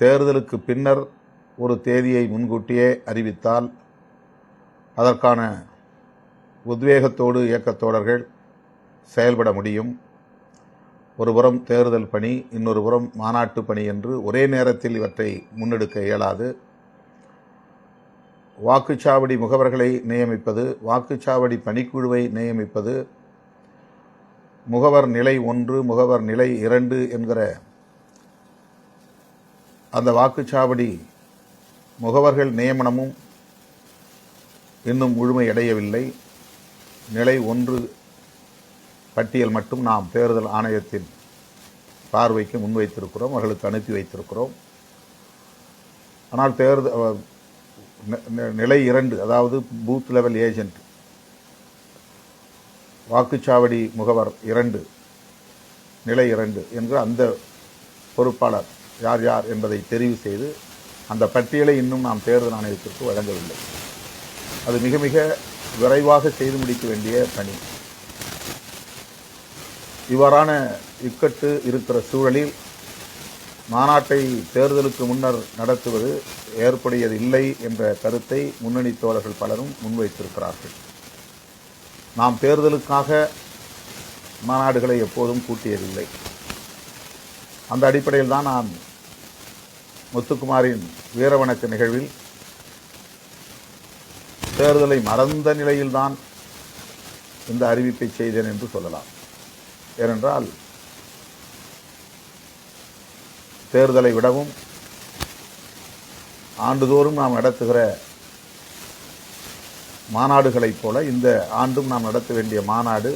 தேர்தலுக்கு பின்னர் ஒரு தேதியை முன்கூட்டியே அறிவித்தால் அதற்கான உத்வேகத்தோடு இயக்கத்தோடர்கள் செயல்பட முடியும். ஒருபுறம் தேர்தல் பணி இன்னொரு புறம் மாநாட்டு பணி என்று ஒரே நேரத்தில் இவற்றை முன்னெடுக்க இயலாது. வாக்குச்சாவடி முகவர்களை நியமிப்பது வாக்குச்சாவடி பணிக்குழுவை நியமிப்பது முகவர் நிலை ஒன்று முகவர் நிலை இரண்டு என்கிற அந்த வாக்குச்சாவடி முகவர்கள் நியமனமும் இன்னும் முழுமையடையவில்லை. நிலை ஒன்று பட்டியல் மட்டும் நாம் தேர்தல் ஆணையத்தின் பார்வைக்கு முன்வைத்திருக்கிறோம் அவர்களுக்கு அனுப்பி வைத்திருக்கிறோம். ஆனால் தேர்தல் நிலை இரண்டு அதாவது பூத் லெவல் ஏஜென்ட் வாக்குச்சாவடி முகவர் இரண்டு நிலை இரண்டு என்கிற அந்த பொறுப்பாளர் யார் யார் என்பதை தெரிவு செய்து அந்த பட்டியலை இன்னும் நாம் தேர்தல் ஆணையத்திற்கு வழங்கவில்லை. அது மிக மிக விரைவாக செய்து முடிக்க வேண்டிய பணி. இவ்வாறான இக்கட்டு இருக்கிற சூழலில் மாநாட்டை தேர்தலுக்கு முன்னர் நடத்துவது ஏற்புடையதில்லை என்ற கருத்தை முன்னணி தோழர்கள் பலரும் முன்வைத்திருக்கிறார்கள். நாம் தேர்தலுக்காக மாநாடுகளை எப்போதும் கூட்டியதில்லை. அந்த அடிப்படையில் தான் நான் முத்துக்குமாரின் வீரவணக்க நிகழ்வில் தேர்தலை மறந்த நிலையில்தான் இந்த அறிவிப்பை செய்தேன் என்று சொல்லலாம். ஏனென்றால் தேர்தலை விடவும் ஆண்டுதோறும் நாம் நடத்துகிற மாநாடுகளைப் போல இந்த ஆண்டும் நாம் நடத்த வேண்டிய மாநாடு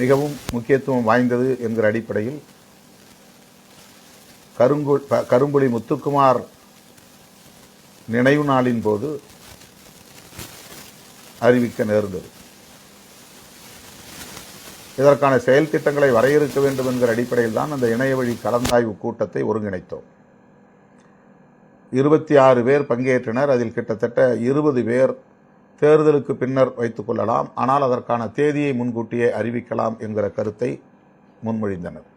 மிகவும் முக்கியத்துவம் வாய்ந்தது என்கிற அடிப்படையில் கருங்கு ப- கரும்புலி முத்துக்குமார் நினைவு நாளின் போது அறிவிக்க நேர்ந்தது. இதற்கான செயல் திட்டங்களை வரையறுக்க வேண்டும் என்கிற அடிப்படையில் தான் அந்த இணைய வழி கலந்தாய்வு கூட்டத்தை ஒருங்கிணைத்தோம். இருபத்தி ஆறு பேர் பங்கேற்றனர். அதில் கிட்டத்தட்ட இருபது பேர் தேர்தலுக்கு பின்னர் வைத்துக் கொள்ளலாம். ஆனால் அதற்கான தேதியை முன்கூட்டியே அறிவிக்கலாம் என்கிற கருத்தை முன்மொழிந்தனர்.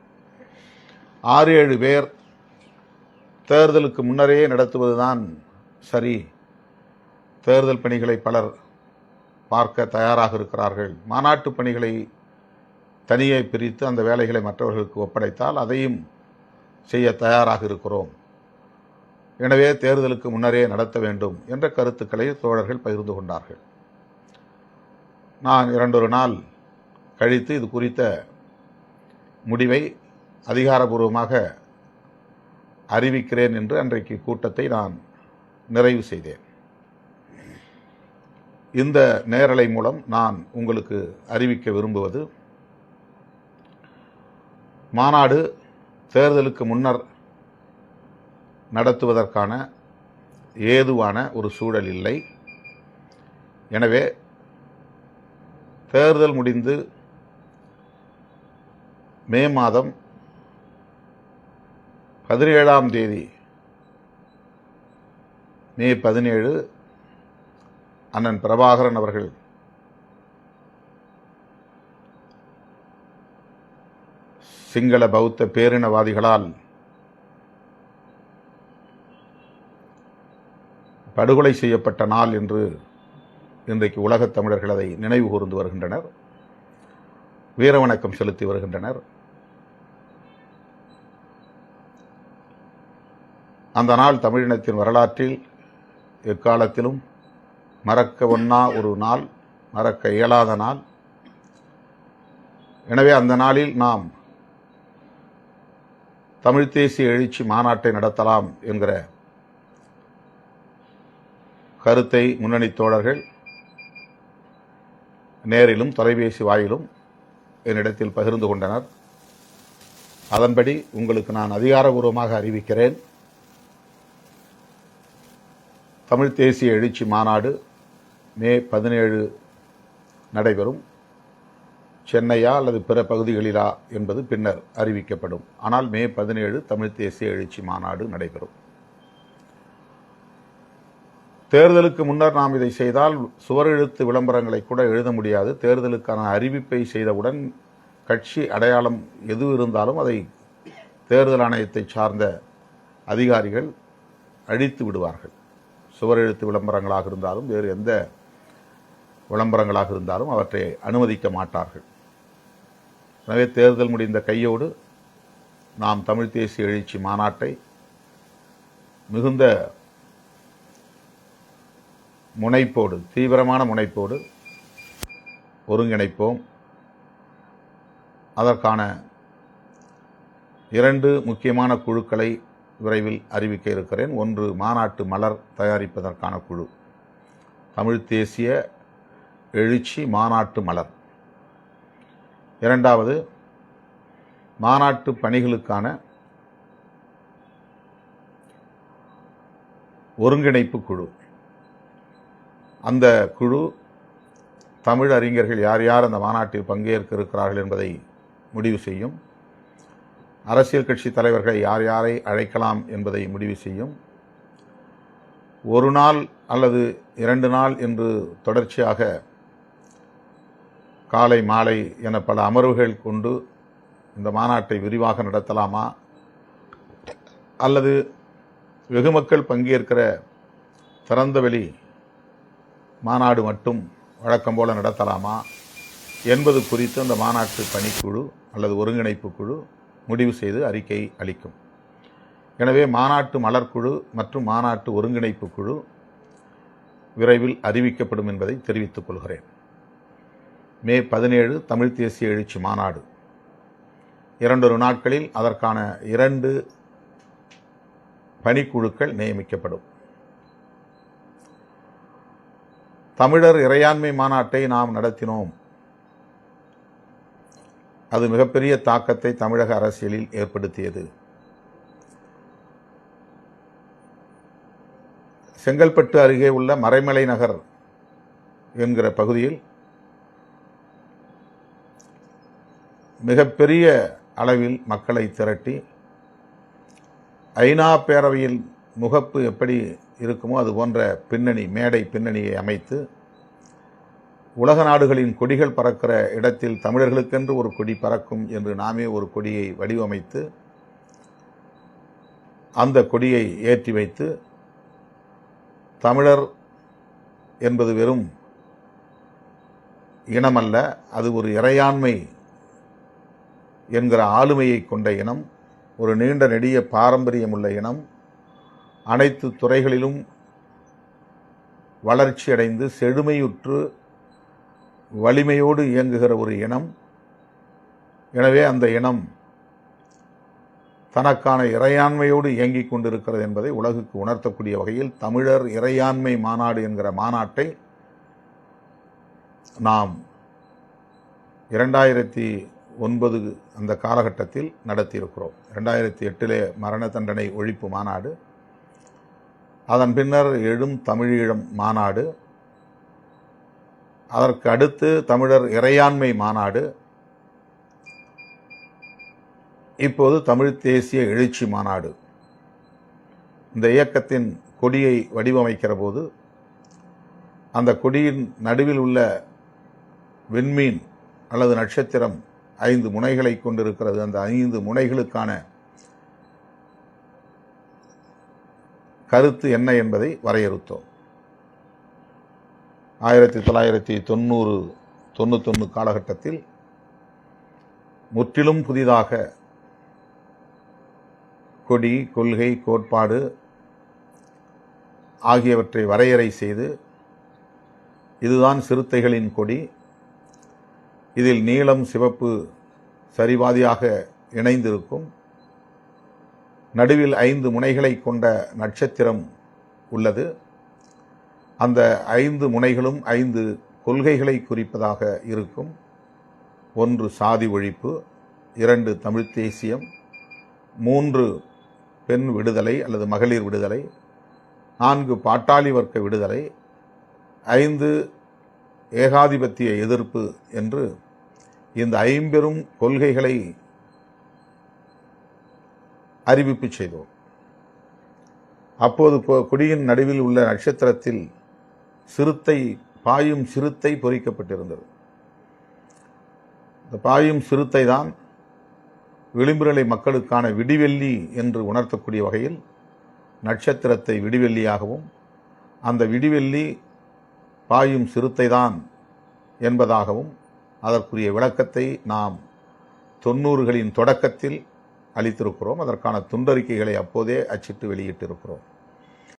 ஆறு ஏழு பேர் தேர்தலுக்கு முன்னரே நடத்துவதுதான் சரி. தேர்தல் பணிகளை பலர் பார்க்க தயாராக இருக்கிறார்கள். மாநாட்டு பணிகளை தனியே பிரித்து அந்த வேலைகளை மற்றவர்களுக்கு ஒப்படைத்தால் அதையும் செய்ய தயாராக இருக்கிறோம். எனவே தேர்தலுக்கு முன்னரே நடத்த வேண்டும் என்ற கருத்துக்களை தோழர்கள் பகிர்ந்து கொண்டார்கள். நான் இரண்டொரு நாள் கழித்து இது குறித்த முடிவை அதிகாரபூர்வமாக அறிவிக்கிறேன் என்று அன்றைக்கு கூட்டத்தை நான் நிறைவு செய்தேன். இந்த நேரலை மூலம் நான் உங்களுக்கு அறிவிக்க விரும்புவது மாநாடு தேர்தலுக்கு முன்னர் நடத்துவதற்கான ஏதுவான ஒரு சூழல் இல்லை. எனவே தேர்தல் முடிந்து மே மாதம் பதினேழாம் தேதி. மே பதினேழு அண்ணன் பிரபாகரன் அவர்கள். சிங்கள பௌத்த பேரினவாதிகளால் படுகொலை செய்யப்பட்ட நாள் என்று இன்றைக்கு உலகத் தமிழர்கள் அதை நினைவு கூர்ந்து வருகின்றனர். வீரவணக்கம் செலுத்தி வருகின்றனர். அந்த நாள் தமிழினத்தின் வரலாற்றில் எக்காலத்திலும் மறக்க ஒன்னா ஒரு நாள் மறக்க இயலாத நாள். எனவே அந்த நாளில் நாம் தமிழ்த் தேசிய எழுச்சி மாநாட்டை நடத்தலாம் என்கிற கருத்தை முன்னணி தோழர்கள் நேரிலும் தொலைபேசி வாயிலும் என்னிடத்தில் பகிர்ந்து கொண்டனர். அதன்படி உங்களுக்கு நான் அதிகாரபூர்வமாக அறிவிக்கிறேன். தமிழ்த் தேசிய எழுச்சி மாநாடு மே பதினேழு நடைபெறும். சென்னையா அல்லது பிற பகுதிகளிலா என்பது பின்னர் அறிவிக்கப்படும். ஆனால் மே பதினேழு தமிழ்த் தேசிய எழுச்சி மாநாடு நடைபெறும். தேர்தலுக்கு முன்னர் நாம் இதை செய்தால் சுவரெழுத்து விளம்பரங்களை கூட எழுத முடியாது. தேர்தலுக்கான அறிவிப்பை செய்தவுடன் கட்சி அடையாளம் எது இருந்தாலும் அதை தேர்தல் ஆணையத்தை சார்ந்த அதிகாரிகள் அழித்து விடுவார்கள். சுவரெழுத்து விளம்பரங்களாக இருந்தாலும் வேறு எந்த விளம்பரங்களாக இருந்தாலும் அவற்றை அனுமதிக்க மாட்டார்கள். எனவே தேர்தல் முடிந்த கையோடு நாம் தமிழ் தேசிய எழுச்சி மாநாட்டை மிகுந்த முனைப்போடு தீவிரமான முனைப்போடு ஒருங்கிணைப்போம். அதற்கான இரண்டு முக்கியமான குழுக்களை விரைவில் அறிவிக்க இருக்கிறேன். ஒன்று மாநாட்டு மலர் தயாரிப்பதற்கான குழு. தமிழ் தேசிய எழுச்சி மாநாட்டு மலர். இரண்டாவது மாநாட்டு பணிகளுக்கான ஒருங்கிணைப்பு குழு. அந்த குழு தமிழ் அறிஞர்கள் யார் யார் அந்த மாநாட்டில் பங்கேற்க இருக்கிறார்கள் என்பதை முடிவு செய்யும். அரசியல் கட்சி தலைவர்களை யார் யாரை அழைக்கலாம் என்பதை முடிவு செய்யும். ஒரு நாள் அல்லது இரண்டு நாள் என்று தொடர்ச்சியாக காலை மாலை என பல அமர்வுகள் கொண்டு இந்த மாநாட்டை விரிவாக நடத்தலாமா? அல்லது வெகு மக்கள் பங்கேற்கிற திறந்தவெளி மாநாடு மட்டும் வழக்கம் போல நடத்தலாமா? என்பது குறித்து அந்த மாநாட்டு பணிக்குழு அல்லது ஒருங்கிணைப்பு குழு முடிவு செய்து அறிக்கை அளிக்கும். எனவே மாநாட்டு மலர்க்குழு மற்றும் மாநாட்டு ஒருங்கிணைப்பு குழு விரைவில் அறிவிக்கப்படும் என்பதை தெரிவித்துக் கொள்கிறேன். மே பதினேழு தமிழ் தேசிய எழுச்சி மாநாடு. இரண்டொரு நாட்களில் அதற்கான இரண்டு பணிக்குழுக்கள் நியமிக்கப்படும். தமிழர் இறையாண்மை மாநாட்டை நாம் நடத்தினோம். அது மிகப்பெரிய தாக்கத்தை தமிழக அரசியலில் ஏற்படுத்தியது. செங்கல்பட்டு அருகே உள்ள மறைமலை நகர் என்கிற பகுதியில் மிகப்பெரிய அளவில் மக்களை திரட்டி ஐநா பேரவையில் முகப்பு எப்படி இருக்குமோ அது போன்ற பின்னணி மேடை பின்னணியை அமைத்து உலக நாடுகளின் கொடிகள் பறக்கிற இடத்தில் தமிழர்களுக்கென்று ஒரு கொடி பறக்கும் என்று நாமே ஒரு கொடியை வடிவமைத்து அந்த கொடியை ஏற்றி வைத்து தமிழர் என்பது வெறும் இனமல்ல அது ஒரு இறையாண்மை என்கிற ஆளுமையை கொண்ட இனம் ஒரு நீண்ட நெடிய பாரம்பரியம் உள்ள இனம் அனைத்து துறைகளிலும் வளர்ச்சியடைந்து செழுமையுற்று வலிமையோடு இயங்குகிற ஒரு இனம். எனவே அந்த இனம் தனக்கான இறையாண்மையோடு இயங்கிக் கொண்டிருக்கிறது என்பதை உலகுக்கு உணர்த்தக்கூடிய வகையில் தமிழர் இறையாண்மை மாநாடு என்கிற மாநாட்டை நாம் இரண்டாயிரத்தி ஒன்பது அந்த காலகட்டத்தில் நடத்தியிருக்கிறோம். இரண்டாயிரத்தி எட்டிலே மரண தண்டனை ஒழிப்பு மாநாடு. அதன் பின்னர் எழும் தமிழீழம் மாநாடு. அதற்கு அடுத்து தமிழர் இறையாண்மை மாநாடு. இப்போது தமிழ் தேசிய எழுச்சி மாநாடு. இந்த இயக்கத்தின் கொடியை வடிவமைக்கிற போது அந்த கொடியின் நடுவில் உள்ள விண்மீன் அல்லது நட்சத்திரம் ஐந்து முனைகளை கொண்டிருக்கிறது. அந்த ஐந்து முனைகளுக்கான கருத்து என்ன என்பதை வரையறுத்தோம். ஆயிரத்தி தொள்ளாயிரத்தி தொண்ணூறு தொண்ணூத்தொன்று காலகட்டத்தில் முற்றிலும் புதிதாக கொடி கொள்கை கோட்பாடு ஆகியவற்றை வரையறை செய்து இதுதான் சிறுத்தைகளின் கொடி. இதில் நீலம் சிவப்பு சரிபாதியாக இணைந்திருக்கும். நடுவில் ஐந்து முனைகளை கொண்ட நட்சத்திரம் உள்ளது. அந்த ஐந்து முனைகளும் ஐந்து கொள்கைகளை குறிப்பதாக இருக்கும். ஒன்று சாதி ஒழிப்பு இரண்டு தமிழ்த் தேசியம் மூன்று பெண் விடுதலை அல்லது மகளிர் விடுதலை நான்கு பாட்டாளி வர்க்க விடுதலை ஐந்து ஏகாதிபத்திய எதிர்ப்பு என்று இந்த ஐம்பெரும் கொள்கைகளை அறிவிப்பு செய்தோம். அப்போது கொ- கொடியின் நடுவில் உள்ள நட்சத்திரத்தில் சிறுத்தை பாயும் சிறுத்தை பொறிக்கப்பட்டிருந்தது. இந்த பாயும் சிறுத்தை தான் விளிம்புநிலை மக்களுக்கான விடிவெள்ளி என்று உணர்த்தக்கூடிய வகையில் நட்சத்திரத்தை விடிவெள்ளியாகவும் அந்த விடிவெள்ளி பாயும் சிறுத்தை தான் என்பதாகவும் அதற்குரிய விளக்கத்தை நாம் தொண்ணூறுகளின் தொடக்கத்தில் அளித்திருக்கிறோம். அதற்கான துண்டறிக்கைகளை அப்போதே அச்சிட்டு வெளியிட்டிருக்கிறோம்.